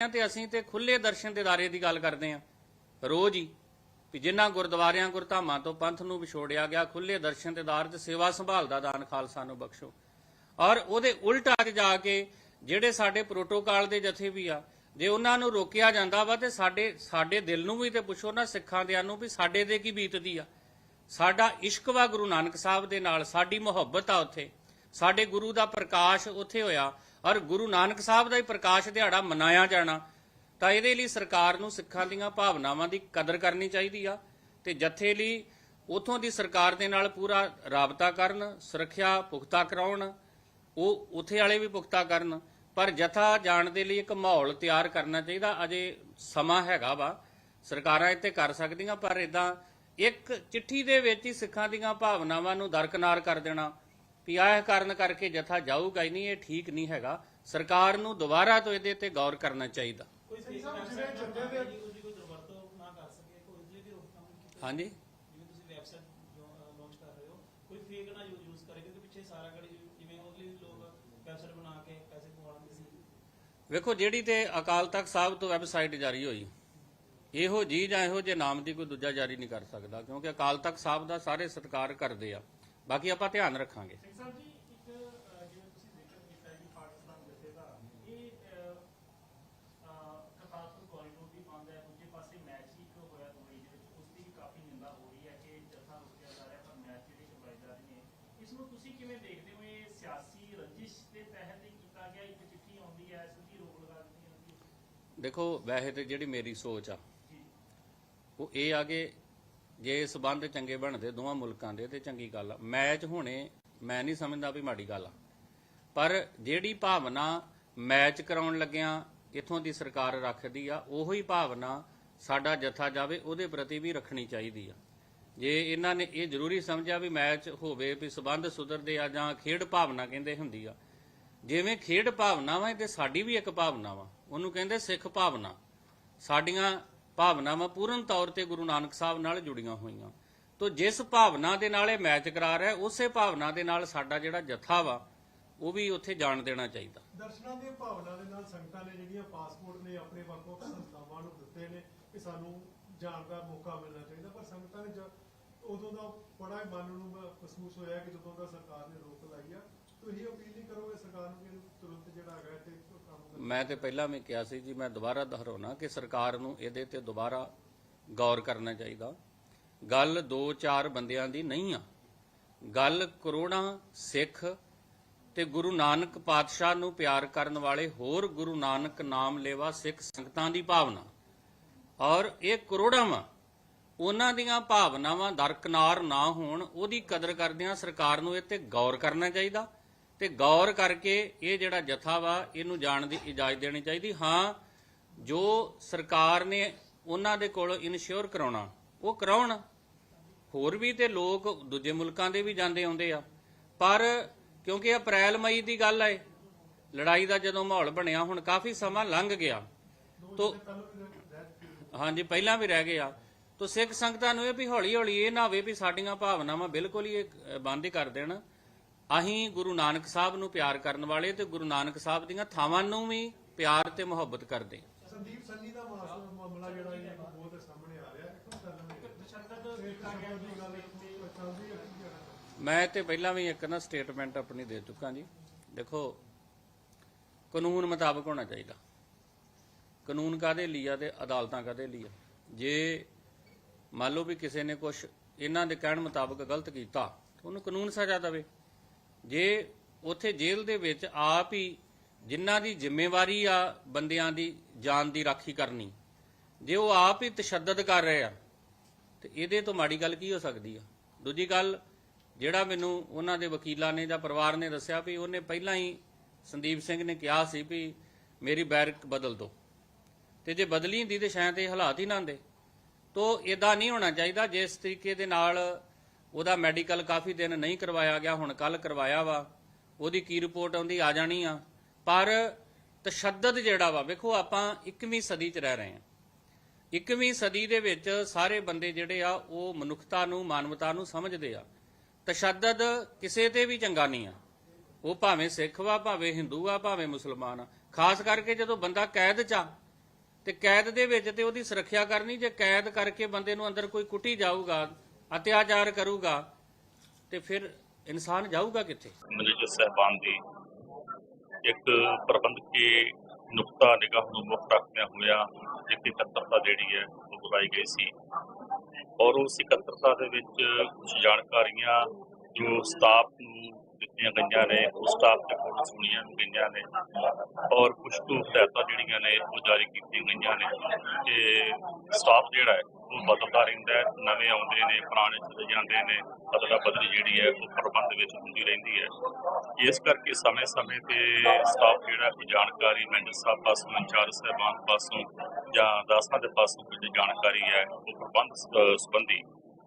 ਤੇ ਅਸੀਂ ਤੇ ਖੁੱਲੇ ਦਰਸ਼ਨ ਦਿਦਾਰੇ ਦੀ ਗੱਲ ਕਰਦੇ ਆ। ਰੋਜ਼ ਹੀ ਵੀ ਜਿਨ੍ਹਾਂ ਗੁਰਦੁਆਰਿਆਂ, ਗੁਰਧਾਮਾਂ ਤੋਂ ਪੰਥ ਨੂੰ ਵਿਛੋੜਿਆ ਗਿਆ, ਖੁੱਲੇ ਦਰਸ਼ਨ ਦੇ ਦਾਰ ਤੇ ਸੇਵਾ ਸੰਭਾਲ ਦਾ ਦਾਨ ਖਾਲਸਾ ਨੂੰ ਬਖਸ਼ੋ। ਔਰ ਉਹਦੇ ਉਲਟ ਅੱਜ ਜਾ ਕੇ ਜਿਹੜੇ ਸਾਡੇ ਪ੍ਰੋਟੋਕਾਲ ਦੇ ਜਥੇ ਵੀ ਆ, ਜੇ ਉਹਨਾਂ ਨੂੰ ਰੋਕਿਆ ਜਾਂਦਾ ਵਾ ਤੇ ਸਾਡੇ ਸਾਡੇ ਦਿਲ ਨੂੰ ਵੀ ਤੇ ਪੁੱਛੋ ਨਾ ਸਿੱਖਾਂ ਦਿਆਂ ਨੂੰ ਵੀ ਸਾਡੇ ਤੇ ਕੀ ਬੀਤਦੀ ਆ। ਸਾਡਾ ਇਸ਼ਕ ਵਾ ਗੁਰੂ ਨਾਨਕ ਸਾਹਿਬ ਦੇ ਨਾਲ, ਸਾਡੀ ਮੁਹੱਬਤ ਆ ਉੱਥੇ। ਸਾਡੇ ਗੁਰੂ ਦਾ ਪ੍ਰਕਾਸ਼ ਉੱਥੇ ਹੋਇਆ। ਔਰ ਗੁਰੂ ਨਾਨਕ ਸਾਹਿਬ ਦਾ ਹੀ ਪ੍ਰਕਾਸ਼ ਦਿਹਾੜਾ ਮਨਾਇਆ ਜਾਣਾ, ਤਾਂ ਇਹਦੇ ਲਈ ਸਰਕਾਰ ਨੂੰ ਸਿੱਖਾਂ ਦੀਆਂ ਭਾਵਨਾਵਾਂ ਦੀ ਕਦਰ ਕਰਨੀ ਚਾਹੀਦੀ ਆ, ਤੇ ਜਥੇ ਲਈ ਉਥੋਂ ਦੀ ਸਰਕਾਰ ਦੇ ਨਾਲ ਪੂਰਾ ਰਾਬਤਾ ਕਰਨ, ਸੁਰੱਖਿਆ ਪੁਖਤਾ ਕਰਾਉਣ, ਉਹ ਉਥੇ ਵਾਲੇ ਵੀ ਪੁਖਤਾ ਕਰਨ, ਪਰ ਜਥਾ ਜਾਣ ਦੇ ਲਈ ਇੱਕ ਮਾਹੌਲ ਤਿਆਰ ਕਰਨਾ ਚਾਹੀਦਾ, ਅਜੇ ਸਮਾਂ ਹੈਗਾ ਵਾ, ਸਰਕਾਰਾਂ ਇੱਥੇ ਕਰ ਸਕਦੀਆਂ, ਪਰ ਇਦਾਂ ਇੱਕ ਚਿੱਠੀ ਦੇ ਵਿੱਚ ਹੀ ਸਿੱਖਾਂ ਦੀਆਂ ਭਾਵਨਾਵਾਂ ਨੂੰ ਦਰਕਨਾਰ ਕਰ ਦੇਣਾ ਵੀ ਆਹ ਕਾਰਨ ਕਰਕੇ ਜਥਾ ਜਾਊਗਾ ਹੀ ਨਹੀਂ ਇਹ ਠੀਕ ਨਹੀਂ ਹੈਗਾ। ਸਰਕਾਰ ਨੂੰ ਦੁਬਾਰਾ ਤੋਂ ਇਹਦੇ ਤੇ ਗੌਰ ਕਰਨਾ ਚਾਹੀਦਾ। ਹਾਂਜੀ। ਜਿਵੇਂ ਤੁਸੀਂ ਵੈਬਸਾਈਟ ਲਾਂਚ ਕਰ ਰਹੇ ਹੋ ਕੋਈ ਫੇਕ ਨਾ ਯੂਜ਼ ਕਰੇ ਕਿਉਂਕਿ ਪਿੱਛੇ ਸਾਰਾ ਗੜੀ ਜਿਵੇਂ ਉਹਦੇ ਲਈ ਲੋਕ ਵੈਬਸਾਈਟ ਬਣਾ ਕੇ ਪੈਸੇ ਕਮਾਉਂਦੇ ਸੀ ਵੇਖੋ ਜਿਹੜੀ ਤੇ ਅਕਾਲ ਤਖਤ ਸਾਹਿਬ ਤੋਂ ਵੈਬਸਾਈਟ ਜਾਰੀ ਹੋਈ ਇਹੋ ਜੀ ਜਾਂ ਇਹੋ ਜੇ ਨਾਮ ਦੀ ਕੋਈ ਦੂਜਾ ਜਾਰੀ ਨਹੀਂ ਕਰ ਸਕਦਾ ਕਿਉਂਕਿ ਅਕਾਲ ਤਖਤ ਸਾਹਿਬ ਦਾ ਸਾਰੇ ਸਤਿਕਾਰ ਕਰਦੇ ਆ। ਬਾਕੀ ਆਪਾਂ ਧਿਆਨ ਰੱਖਾਂਗੇ। ਦੇਖੋ ਵੈਸੇ ਤੇ ਜਿਹੜੀ ਮੇਰੀ ਸੋਚ ਆ ਉਹ ਇਹ ਆ ਕਿ ਜੇ ਸਬੰਧ ਚੰਗੇ ਬਣਦੇ, ਦੋਵਾਂ ਮੁਲਕਾਂ ਦੇ, ਤੇ ਚੰਗੀ ਗੱਲ ਆ। ਮੈਚ ਹੋਣੇ, ਮੈਂ ਨਹੀਂ ਸਮਝਦਾ ਵੀ ਮਾੜੀ ਗੱਲ ਆ। ਪਰ ਜਿਹੜੀ ਭਾਵਨਾ ਮੈਚ ਕਰਾਉਣ ਲੱਗਿਆਂ, ਇਥੋਂ ਦੀ ਸਰਕਾਰ ਰੱਖਦੀ ਆ, ਉਹੀ ਭਾਵਨਾ ਸਾਡਾ ਜਥਾ ਜਾਵੇ, ਉਹਦੇ ਪ੍ਰਤੀ ਵੀ ਰੱਖਣੀ ਚਾਹੀਦੀ ਆ। ਜੇ ਇਹਨਾਂ ਨੇ ਇਹ ਜ਼ਰੂਰੀ ਸਮਝਿਆ ਵੀ ਮੈਚ ਹੋਵੇ, ਵੀ ਸਬੰਧ ਸੁਧਰਦੇ ਆ ਜਾਂ ਖੇਡ ਭਾਵਨਾ ਕਹਿੰਦੇ ਹੁੰਦੀ ਆ, ਜਿਵੇਂ ਖੇਡ ਭਾਵਨਾ ਵਾ ਤੇ ਸਾਡੀ ਵੀ ਇੱਕ ਭਾਵਨਾ ਵਾ ਉਹਨੂੰ ਕਹਿੰਦੇ ਸਿੱਖ ਭਾਵਨਾ। ਸਾਡੀਆਂ ਭਾਵਨਾਵਾਂ ਪੂਰਨ ਤੌਰ ਤੇ ਗੁਰੂ ਨਾਨਕ ਸਾਹਿਬ ਨਾਲ ਜੁੜੀਆਂ ਹੋਈਆਂ। ਤੋਂ ਜਿਸ ਭਾਵਨਾ ਦੇ ਨਾਲ ਇਹ ਮੈਚ ਕਰਾ ਰਿਹਾ ਉਸੇ ਭਾਵਨਾ ਦੇ ਨਾਲ ਸਾਡਾ ਜਿਹੜਾ ਜਥਾ ਵਾ, ਉਹ ਵੀ ਉੱਥੇ ਜਾਣ ਦੇਣਾ ਚਾਹੀਦਾ। ਦਰਸ਼ਨਾਂ ਦੀ ਭਾਵਨਾ ਦੇ ਨਾਲ ਸੰਗਤਾਂ ਨੇ ਜਿਹੜੀਆਂ ਪਾਸਪੋਰਟ ਨੇ, ਆਪਣੇ ਵੱਖ ਸੰਸਥਾਵਾਂ ਨੂੰ ਦਿੱਤੇ ਨੇ ਕਿ ਸਾਨੂੰ ਜਾਣ ਦਾ ਮੌਕਾ ਮਿਲਣਾ ਚਾਹੀਦਾ। ਪਰ ਸੰਗਤਾਂ ਨੇ ਉਦੋਂ ਦਾ ਬੜਾ ਹੀ ਮਨ ਨੂੰ ਮਹਿਸੂਸ ਹੋਇਆ ਕਿ ਜਦੋਂ ਦਾ ਸਰਕਾਰ ਨੇ ਰੋਕ ਲਾਈ ਆ ਤੁਸੀਂ ਅਪੀਲ ਨਹੀਂ ਕਰੋਗੇ ਸਰਕਾਰ ਨੂੰ ਕਿ ਤੁਰੰਤ ਜਿਹੜਾ ਹੈਗਾ ਤੇ ਮੈਂ ਤੇ ਪਹਿਲਾਂ ਵੀ ਕਿਹਾ ਸੀ ਜੀ, ਮੈਂ ਦੁਬਾਰਾ ਦੁਹਰਾਉਣਾ ਕਿ ਸਰਕਾਰ ਨੂੰ ਇਹਦੇ ਤੇ ਦੁਬਾਰਾ ਗੌਰ ਕਰਨਾ ਚਾਹੀਦਾ। ਗੱਲ 2-4 ਬੰਦਿਆਂ ਦੀ ਨਹੀਂ ਆ। ਗੱਲ ਕਰੋੜਾਂ ਸਿੱਖ ਤੇ ਗੁਰੂ ਨਾਨਕ ਪਾਤਸ਼ਾਹ ਨੂੰ ਪਿਆਰ ਕਰਨ ਵਾਲੇ ਹੋਰ ਗੁਰੂ ਨਾਨਕ ਨਾਮ ਲੇਵਾ ਸਿੱਖ ਸੰਗਤਾਂ ਦੀ ਭਾਵਨਾ। ਔਰ ਇਹ ਕਰੋੜਾਂ ਵਾ। ਉਹਨਾਂ ਦੀਆਂ ਭਾਵਨਾਵਾਂ ਦਰਕਨਾਰ ਨਾ ਹੋਣ, ਉਹਦੀ ਕਦਰ ਕਰਦਿਆਂ ਸਰਕਾਰ ਨੂੰ ਇਹ ਤੇ ਗੌਰ ਕਰਨਾ ਚਾਹੀਦਾ। ਤੇ ਗੌਰ ਕਰਕੇ ਇਹ ਜਿਹੜਾ ਜਥਾ ਵਾ ਇਹਨੂੰ ਜਾਣ ਦੀ ਇਜਾਜ਼ਤ ਦੇਣੀ ਚਾਹੀਦੀ। ਹਾਂ ਜੋ ਸਰਕਾਰ ਨੇ ਉਹਨਾਂ ਦੇ ਕੋਲ ਇਨਸ਼ੋਰ ਕਰਾਉਣਾ ਉਹ ਕਰਾਉਣ। ਹੋਰ ਵੀ ਤੇ ਲੋਕ ਦੂਜੇ ਮੁਲਕਾਂ ਦੇ ਵੀ ਜਾਂਦੇ ਆਉਂਦੇ ਆ। ਪਰ ਕਿਉਂਕਿ ਅਪ੍ਰੈਲ ਮਈ ਦੀ ਗੱਲ ਹੈ ਲੜਾਈ ਦਾ ਜਦੋਂ ਮਾਹੌਲ ਬਣਿਆ ਹੁਣ ਕਾਫੀ ਸਮਾਂ ਲੰਘ ਗਿਆ। ਤੋ ਹਾਂਜੀ ਪਹਿਲਾਂ ਵੀ ਰਹਿ ਗਏ ਆ। ਤੋ ਸਿੱਖ ਸੰਗਤਾਂ ਨੂੰ ਇਹ ਵੀ ਹੌਲੀ ਹੌਲੀ ਇਹ ਨਾ ਹੋਵੇ ਵੀ ਸਾਡੀਆਂ ਭਾਵਨਾਵਾਂ ਬਿਲਕੁਲ ਹੀ ਬੰਦ ਕਰ ਦੇਣ। ਅਸੀਂ ਗੁਰੂ ਨਾਨਕ ਸਾਹਿਬ ਨੂੰ ਪਿਆਰ ਕਰਨ ਵਾਲੇ ਤੇ ਗੁਰੂ ਨਾਨਕ ਸਾਹਿਬ ਦੀਆਂ ਥਾਵਾਂ ਨੂੰ ਵੀ ਪਿਆਰ ਤੇ ਮੁਹੱਬਤ ਕਰਦੇ ਸੰਦੀਪ ਸੰਨੀ ਦਾ ਮਾਮਲਾ ਜਿਹੜਾ ਇਹ ਬਹੁਤ ਸਾਹਮਣੇ ਆ ਰਿਹਾ ਮੈਂ ਤੇ ਪਹਿਲਾਂ ਵੀ ਇੱਕ ਨਾ ਸਟੇਟਮੈਂਟ ਆਪਣੀ ਦੇ ਚੁੱਕਾ ਜੀ। ਦੇਖੋ ਕਾਨੂੰਨ ਮੁਤਾਬਕ ਹੋਣਾ ਚਾਹੀਦਾ। ਕਾਨੂੰਨ ਕਾਦੇ ਲਈ ਆ ਤੇ ਅਦਾਲਤਾਂ ਕਾਦੇ ਲਈ ਆ? ਜੇ ਮੰਨ ਲਓ ਵੀ ਕਿਸੇ ਨੇ ਕੁਝ ਇਹਨਾਂ ਦੇ ਕਹਿਣ ਮੁਤਾਬਕ ਗਲਤ ਕੀਤਾ ਉਹਨੂੰ ਕਾਨੂੰਨ ਸਜ਼ਾ ਦੇਵੇ। ਜੇ ਉਥੇ ਜੇਲ੍ਹ ਦੇ ਵਿੱਚ ਆਪ ਹੀ ਜਿਨ੍ਹਾਂ ਦੀ ਜ਼ਿੰਮੇਵਾਰੀ ਆ ਬੰਦਿਆਂ ਦੀ ਜਾਨ ਦੀ ਰਾਖੀ ਕਰਨੀ, ਜੇ ਉਹ ਆਪ ਹੀ ਤਸ਼ੱਦਦ ਕਰ ਰਹੇ ਆ, ਤੇ ਇਹਦੇ ਤੋਂ ਮਾੜੀ ਗੱਲ ਕੀ ਹੋ ਸਕਦੀ ਆ? ਦੂਜੀ ਗੱਲ, ਜਿਹੜਾ ਮੈਨੂੰ ਉਹਨਾਂ ਦੇ ਵਕੀਲਾਂ ਨੇ ਜਾਂ ਪਰਿਵਾਰ ਨੇ ਦੱਸਿਆ ਵੀ ਉਹਨੇ ਪਹਿਲਾਂ ਹੀ ਸੰਦੀਪ ਸਿੰਘ ਨੇ ਕਿਹਾ ਸੀ ਵੀ ਮੇਰੀ ਬੈਰਕ ਬਦਲ ਦਿਓ ਤੇ ਜੇ ਬਦਲੀ ਹੁੰਦੀ ਤੇ ਸ਼ਾਇਦ ਇਹ ਹਾਲਾਤ ਹੀ ਨਾ ਹੁੰਦੇ। ਤੋ ਇਦਾਂ ਨਹੀਂ ਹੋਣਾ ਚਾਹੀਦਾ, ਜਿਸ ਤਰੀਕੇ ਦੇ ਨਾਲ ਉਹਦਾ ਮੈਡੀਕਲ ਕਾਫੀ ਦਿਨ ਨਹੀਂ ਕਰਵਾਇਆ ਗਿਆ, ਹੁਣ ਕੱਲ ਕਰਵਾਇਆ ਵਾ। ਉਹਦੀ ਕੀ ਰਿਪੋਰਟ ਆਉਂਦੀ ਆ ਜਾਣੀ ਆ। ਪਰ ਤਸ਼ੱਦਦ ਜਿਹੜਾ ਵਾ, ਵੇਖੋ ਆਪਾਂ 21ਵੀਂ ਸਦੀ 'ਚ ਰਹਿ ਰਹੇ ਹਾਂ। 21ਵੀਂ ਸਦੀ ਦੇ ਵਿੱਚ ਸਾਰੇ ਬੰਦੇ ਜਿਹੜੇ ਆ, ਉਹ ਮਨੁੱਖਤਾ ਨੂੰ, ਮਾਨਵਤਾ ਨੂੰ ਸਮਝਦੇ ਆ। ਤਸ਼ੱਦਦ ਕਿਸੇ ਤੇ ਵੀ ਚੰਗਾ ਨਹੀਂ ਆ। ਉਹ ਭਾਵੇਂ ਸਿੱਖ ਵਾ, ਭਾਵੇਂ ਹਿੰਦੂ ਆ, ਭਾਵੇਂ ਮੁਸਲਮਾਨ ਆ। ਖਾਸ ਕਰਕੇ ਜਦੋਂ ਬੰਦਾ ਕੈਦ 'ਚ ਆ, ਤੇ ਕੈਦ ਦੇ ਵਿੱਚ ਤੇ ਉਹਦੀ ਸੁਰੱਖਿਆ ਕਰਨੀ, ਜੇ ਕੈਦ ਕਰਕੇ ਬੰਦੇ ਨੂੰ ਅੰਦਰ ਕੋਈ ਕੁੱਟੀ ਜਾਊਗਾ ਅਤਿਆਚਾਰ ਕਰੂਗਾ ਤੇ ਫਿਰ ਇਨਸਾਨ ਜਾਊਗਾ ਕਿੱਥੇ? ਮੈਨੇਜਰ ਸਾਹਿਬਾਨ ਦੀ ਇੱਕ ਪ੍ਰਬੰਧਕੀ ਨੁਕਤਾ, ਨਿਗਾਹ ਨੂੰ ਮੁੱਖ ਰੱਖਦਿਆਂ ਹੋਇਆ ਇੱਕ ਇਕੱਤਰਤਾ ਜਿਹੜੀ ਹੈ ਉਹ ਬੁਲਾਈ ਗਈ ਸੀ ਔਰ ਉਸ ਇਕੱਤਰਤਾ ਦੇ ਵਿੱਚ ਕੁਝ ਜਾਣਕਾਰੀਆਂ ਜੋ ਸਟਾਫ ਨੂੰ ਦਿੱਤੀਆਂ ਗਈਆਂ ਨੇ ਉਸ ਸਟਾਫ ਦੇ ਕੋਲ ਸੁਣੀਆਂ ਗਈਆਂ ਨੇ ਔਰ ਕੁਝ ਕੁ ਹਦਾਇਤਾਂ ਜਿਹੜੀਆਂ ਨੇ ਉਹ ਜਾਰੀ ਕੀਤੀਆਂ ਗਈਆਂ ਨੇ ਕਿ ਸਟਾਫ ਜਿਹੜਾ ਹੈ ਉਹ ਬਦਲਦਾ ਰਹਿੰਦਾ ਨਵੇਂ ਆਉਂਦੇ ਨੇ, ਪੁਰਾਣੇ ਚਲੇ ਜਾਂਦੇ ਨੇ ਅਦਲਾ ਬਦਲੀ ਜਿਹੜੀ ਹੈ, ਉਹ ਪ੍ਰਬੰਧ ਵਿੱਚ ਹੁੰਦੀ ਰਹਿੰਦੀ ਹੈ। ਇਸ ਕਰਕੇ ਸਮੇਂ-ਸਮੇਂ ਤੇ ਸਟਾਫ ਜਿਹੜਾ ਕੋਈ ਜਾਣਕਾਰੀ, ਮੈਨੇਜਰ ਸਾਹਿਬ ਪਾਸੋਂ, ਇੰਚਾਰਜ ਸਾਹਿਬਾਨ ਪਾਸੋਂ ਜਾਂ ਦਾਸਾਂ ਦੇ ਪਾਸੋਂ ਕੋਈ ਜਾਣਕਾਰੀ ਹੈ, ਉਹ ਪ੍ਰਬੰਧ ਸੰਬੰਧੀ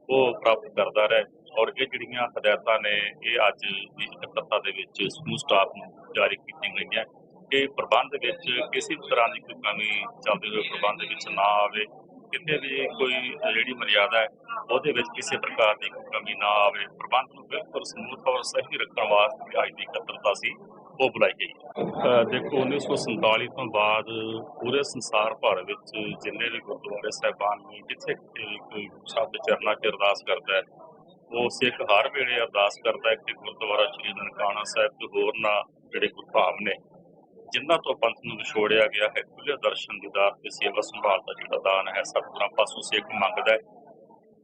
ਉਹ ਪ੍ਰਾਪਤ ਕਰਦਾ ਰਹੇ। ਔਰ ਇਹ ਜਿਹੜੀਆਂ ਹਦਾਇਤਾਂ ਨੇ, ਇਹ ਅੱਜ ਦੀ ਇਕੱਤਰਤਾ ਦੇ ਵਿੱਚ ਸਮੂਹ ਸਟਾਫ ਨੂੰ ਜਾਰੀ ਕੀਤੀਆਂ ਗਈਆਂ। ਕਿ ਪ੍ਰਬੰਧ ਵਿੱਚ ਕਿਸੇ ਵੀ ਤਰ੍ਹਾਂ ਦੀ ਕੋਈ ਕਮੀ ਚੱਲਦੇ ਹੋਏ ਪ੍ਰਬੰਧ ਵਿੱਚ ਨਾ ਆਵੇ। ਕਿਤੇ ਵੀ ਕੋਈ ਜਿਹੜੀ ਮਰਿਆਦਾ ਹੈ, ਉਹਦੇ ਵਿੱਚ ਕਿਸੇ ਪ੍ਰਕਾਰ ਦੀ ਕੋਈ ਕਮੀ ਨਾ ਆਵੇ, ਪ੍ਰਬੰਧ ਨੂੰ ਬਿਲਕੁਲ ਸਮੂਥ ਔਰ ਸਹੀ ਰੱਖਣ ਵਾਸਤੇ ਅੱਜ ਦੀ ਇਕੱਤਰਤਾ ਸੀ, ਉਹ ਬੁਲਾਈ ਗਈ ਦੇਖੋ 1947 ਤੋਂ ਬਾਅਦ ਪੂਰੇ ਸੰਸਾਰ ਭਰ ਵਿੱਚ ਜਿੰਨੇ ਵੀ ਗੁਰਦੁਆਰੇ ਸਾਹਿਬਾਨ ਨੇ, ਜਿੱਥੇ ਕਿਤੇ ਕੋਈ ਸ਼ਬਦ ਚਰਨਾਂ ਚ ਅਰਦਾਸ ਕਰਦਾ ਹੈ, ਉਹ ਸਿੱਖ ਹਰ ਵੇਲੇ ਅਰਦਾਸ ਕਰਦਾ ਹੈ ਕਿ ਗੁਰਦੁਆਰਾ ਸ੍ਰੀ ਨਨਕਾਣਾ ਸਾਹਿਬ ਤੇ ਹੋਰ ਨਾ ਜਿਹੜੇ ਗੁਰਧਾਮ ਨੇ ਜਿਨ੍ਹਾਂ ਤੋਂ ਪੰਥ ਨੂੰ ਵਿਛੋੜਿਆ ਗਿਆ ਹੈ ਖੁੱਲੇ ਦਰਸ਼ਨ ਦੀਦਾਰ ਤੇ ਸੇਵਾ ਸੰਭਾਲ ਦਾ ਜਿਹੜਾ ਦਾਨ ਹੈ, ਸਤਿਗੁਰਾਂ ਪਾਸੋਂ ਸਿੱਖ ਮੰਗਦਾ ਹੈ।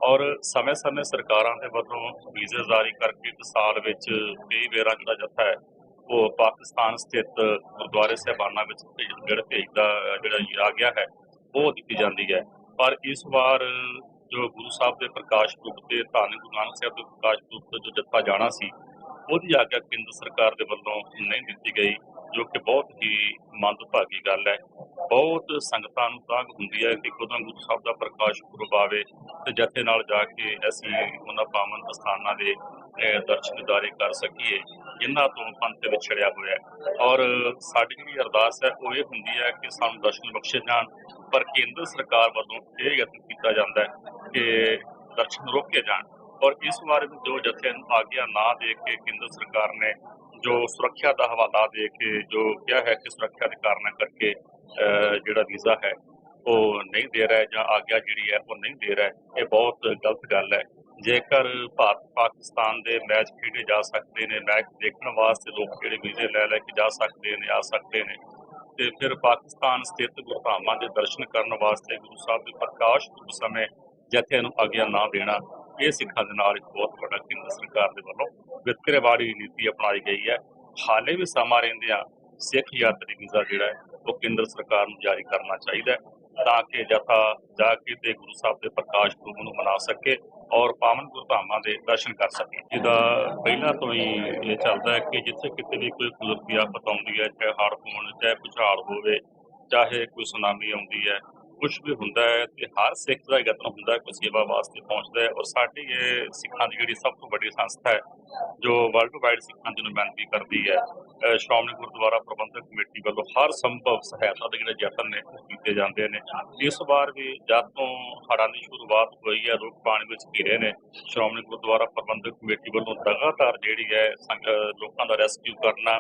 ਔਰ ਸਮੇਂ-ਸਮੇਂ ਸਰਕਾਰਾਂ ਦੇ ਵੱਲੋਂ ਵੀਜ਼ੇ ਜਾਰੀ ਕਰਕੇ ਇੱਕ ਸਾਲ ਵਿੱਚ ਕਈ ਵੇਰਾਂ ਜਿਹੜਾ ਜੱਥਾ ਹੈ, ਉਹ ਪਾਕਿਸਤਾਨ ਸਥਿਤ ਗੁਰਦੁਆਰੇ ਸਾਹਿਬਾਨਾਂ ਵਿੱਚ ਜਿਹੜਾ ਭੇਜਦਾ, ਜਿਹੜਾ ਆ ਗਿਆ ਹੈ, ਉਹ ਦਿੱਤੀ ਜਾਂਦੀ ਹੈ। ਪਰ ਇਸ ਵਾਰ ਜੋ ਗੁਰੂ ਸਾਹਿਬ ਦੇ ਪ੍ਰਕਾਸ਼ ਪੁਰਬ ਤੇ ਧੰਨ ਗੁਰੂ ਨਾਨਕ ਸਾਹਿਬ ਦੇ ਪ੍ਰਕਾਸ਼ ਪੁਰਬ ਤੇ ਜੋ ਜੱਥਾ ਜਾਣਾ ਸੀ, ਉਹਦੀ ਆਗਿਆ ਕੇਂਦਰ ਸਰਕਾਰ ਦੇ ਵੱਲੋਂ ਨਹੀਂ ਦਿੱਤੀ ਗਈ। ਜੋ ਕਿ ਬਹੁਤ ਹੀ ਮੰਦਭਾਗੀ ਗੱਲ ਹੈ। ਬਹੁਤ ਸੰਗਤਾਂ ਨੂੰ ਤਾਂਗ ਹੁੰਦੀ ਹੈ ਕਿ ਕਦੋਂ ਗੁਰੂ ਸਾਹਿਬ ਦਾ ਪ੍ਰਕਾਸ਼ ਪੁਰਬ ਆਵੇ ਤੇ ਜਥੇ ਨਾਲ ਜਾ ਕੇ ਅਸੀਂ ਉਹਨਾਂ ਪਾਵਨ ਸਥਾਨਾਂ ਦੇ ਅਹ, ਕਰ ਸਕੀਏ ਜਿਨ੍ਹਾਂ ਤੋਂ ਪੰਥ ਵਿਛੜਿਆ ਹੋਇਆ ਔਰ ਸਾਡੀ ਜਿਹੜੀ ਅਰਦਾਸ ਹੈ ਉਹ ਇਹ ਹੁੰਦੀ ਹੈ ਕਿ ਸਾਨੂੰ ਦਰਸ਼ਨ ਬਖਸ਼ੇ ਜਾਣ। ਪਰ ਕੇਂਦਰ ਸਰਕਾਰ ਵੱਲੋਂ ਇਹ ਯਤਨ ਕੀਤਾ ਜਾਂਦਾ ਹੈ ਕਿ ਦਰਸ਼ਨ ਰੋਕੇ ਜਾਣ। ਔਰ ਇਸ ਵਾਰ ਜੋ ਜਥੇ ਨੂੰ ਆਗਿਆ ਨਾ ਦੇ ਕੇ ਕੇਂਦਰ ਸਰਕਾਰ ਨੇ ਜੋ ਸੁਰੱਖਿਆ ਦਾ ਹਵਾਲਾ ਦੇ ਕੇ ਜੋ ਕਿਹਾ ਹੈ ਕਿ ਸੁਰੱਖਿਆ ਦੇ ਕਾਰਨਾਂ ਕਰਕੇ ਅਹ, ਜਿਹੜਾ ਵੀਜ਼ਾ ਹੈ ਉਹ ਨਹੀਂ ਦੇ ਰਿਹਾ ਜਾਂ ਆਗਿਆ ਜਿਹੜੀ ਹੈ ਉਹ ਨਹੀਂ ਦੇ ਰਿਹਾ ਇਹ ਬਹੁਤ ਗਲਤ ਗੱਲ ਹੈ। ਜੇਕਰ ਭਾਰਤ ਪਾਕਿਸਤਾਨ ਦੇ ਮੈਚ ਖੇਡੇ ਜਾ ਸਕਦੇ ਨੇ ਮੈਚ ਦੇਖਣ ਵਾਸਤੇ ਲੋਕ ਜਿਹੜੇ ਵੀਜ਼ੇ ਲੈ ਲੈ ਕੇ ਜਾ ਸਕਦੇ ਨੇ ਆ ਸਕਦੇ ਨੇ ਤੇ ਫਿਰ ਪਾਕਿਸਤਾਨ ਸਥਿਤ ਗੁਰਧਾਮਾਂ ਦੇ ਦਰਸ਼ਨ ਕਰਨ ਵਾਸਤੇ ਗੁਰੂ ਸਾਹਿਬ ਦੇ ਪ੍ਰਕਾਸ਼ ਪੁਰਬ ਸਮੇਂ ਜਥੇ ਨੂੰ ਆਗਿਆ ਨਾ ਦੇਣਾ ਇਹ ਸਿੱਖਾਂ ਦੇ ਨਾਲ ਇੱਕ ਬਹੁਤ ਵੱਡਾ ਕੇਂਦਰ ਸਰਕਾਰ ਦੇ ਵੱਲੋਂ ਵਿਤਕਰੇਵਾੜੀ ਨੀਤੀ ਅਪਣਾਈ ਗਈ ਹੈ। ਹਾਲੇ ਵੀ ਸਮਾਂ ਰਹਿੰਦਿਆਂ ਸਿੱਖ ਯਾਤਰੀ ਵੀਜ਼ਾ ਜਿਹੜਾ ਹੈ, ਉਹ ਕੇਂਦਰ ਸਰਕਾਰ ਨੂੰ ਜਾਰੀ ਕਰਨਾ ਚਾਹੀਦਾ ਹੈ ਤਾਂ ਕਿ ਜਥਾ ਜਾ ਕੇ ਤੇ ਗੁਰੂ ਸਾਹਿਬ ਦੇ ਪ੍ਰਕਾਸ਼ ਪੁਰਬ ਨੂੰ ਮਨਾ ਸਕੇ ਔਰ ਪਾਵਨ ਗੁਰਧਾਮਾਂ ਦੇ ਦਰਸ਼ਨ ਕਰ ਸਕੇ। ਜਿਹਦਾ ਪਹਿਲਾਂ ਤੋਂ ਹੀ ਇਹ ਚੱਲਦਾ ਹੈ ਕਿ ਜਿੱਥੇ ਕਿਤੇ ਵੀ ਕੋਈ ਕੁਦਰਤੀ ਆਫਤ ਆਉਂਦੀ ਹੈ, ਚਾਹੇ ਹੜ੍ਹ ਹੋਣ ਚਾਹੇ ਭੁਚਾਲ ਹੋਵੇ, ਚਾਹੇ ਕੋਈ ਸੁਨਾਮੀ ਆਉਂਦੀ ਹੈ ਕੁਝ ਵੀ ਹੁੰਦਾ ਹੈ ਤੇ ਹਰ ਸਿੱਖ ਦਾ ਯਤਨ ਹੁੰਦਾ ਕੋਈ ਸੇਵਾ ਵਾਸਤੇ ਪਹੁੰਚਦਾ ਹੈ ਔਰ ਸਾਡੀ ਇਹ ਸਿੱਖਾਂ ਦੀ ਜਿਹੜੀ ਸਭ ਤੋਂ ਵੱਡੀ ਸੰਸਥਾ ਹੈ, ਜੋ ਵਰਲਡ ਵਾਈਡ ਸਿੱਖਾਂ ਦੀ ਨੁਮਾਇੰਦਗੀ ਕਰਦੀ ਹੈ ਸ਼੍ਰੋਮਣੀ ਗੁਰਦੁਆਰਾ ਪ੍ਰਬੰਧਕ ਕਮੇਟੀ ਵੱਲੋਂ ਹਰ ਸੰਭਵ ਸਹਾਇਤਾ ਦੇ ਜਿਹੜੇ ਯਤਨ ਨੇ ਕੀਤੇ ਜਾਂਦੇ ਨੇ। ਇਸ ਵਾਰ ਵੀ ਜਦ ਤੋਂ ਹੜ੍ਹਾਂ ਦੀ ਸ਼ੁਰੂਆਤ ਹੋਈ ਹੈ ਰੋਕ ਪਾਣੀ ਵਿੱਚ ਘਿਰੇ ਨੇ, ਸ਼੍ਰੋਮਣੀ ਗੁਰਦੁਆਰਾ ਪ੍ਰਬੰਧਕ ਕਮੇਟੀ ਵੱਲੋਂ ਲਗਾਤਾਰ ਜਿਹੜੀ ਹੈ ਲੋਕਾਂ ਦਾ ਰੈਸਕਿਊ ਕਰਨਾ